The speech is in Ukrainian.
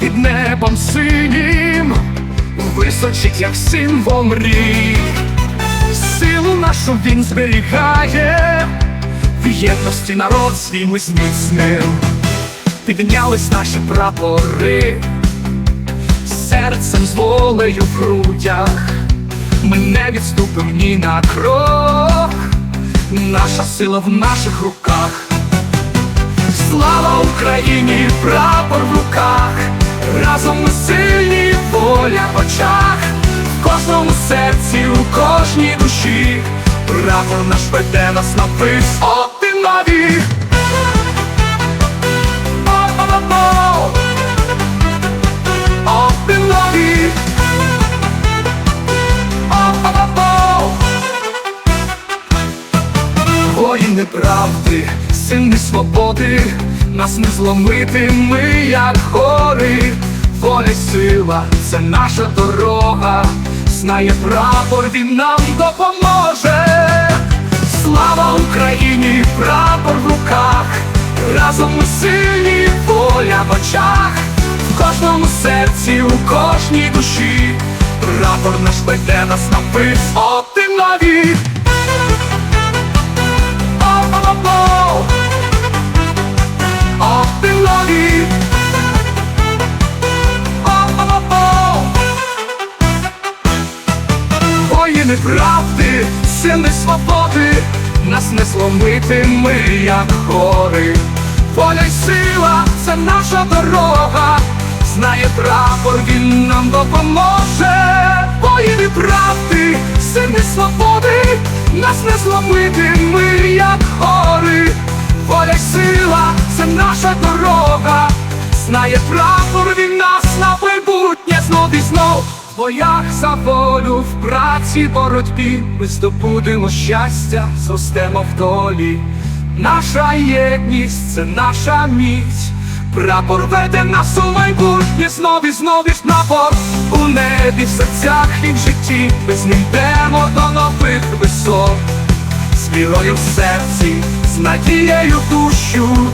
під небом синім, височить, як символ мрій. Силу нашу він зберігає, в єдності народ свій ми зміцнив. Піднялись наші прапори, серцем з волею в грудях. Ми не відступимо ні на крок, наша сила в наших руках. Слава Україні, прапор в руках, разом ми сильні, воля в очах, в кожному серці, у кожній душі, прапор наш веде нас на. О-о-о-о! Опи нові. Воїни правди, сини свободи, нас не зломити, ми як гори, воля сила, це наша дорога, знає прапор, він нам допоможе. Слава Україні, прапор в руках, разом ми сильні, воля в очах, в кожному серці, у кожній душі, прапор наш веде нас на висоти нові. О-о-о-о! Воїни правди, сини свободи, нас не зломити, ми як гори. Воля й сила, це наша дорога, знає прапор, він нам допоможе. Воїни правди, сини свободи, нас не зломити, ми як гори. Воля й сила, це наша дорога, знає прапор, він нас на майбутнє знов і знов. Боях за волю, в праці, боротьбі ми здобудемо щастя, зростемо в долі. Наша єдність це наша міць. Прапор веде нас у майбутнє, знов і знов і напор У небі, в серцях і в житті, ми з до нових висот з вірою в серці, з надією в душу,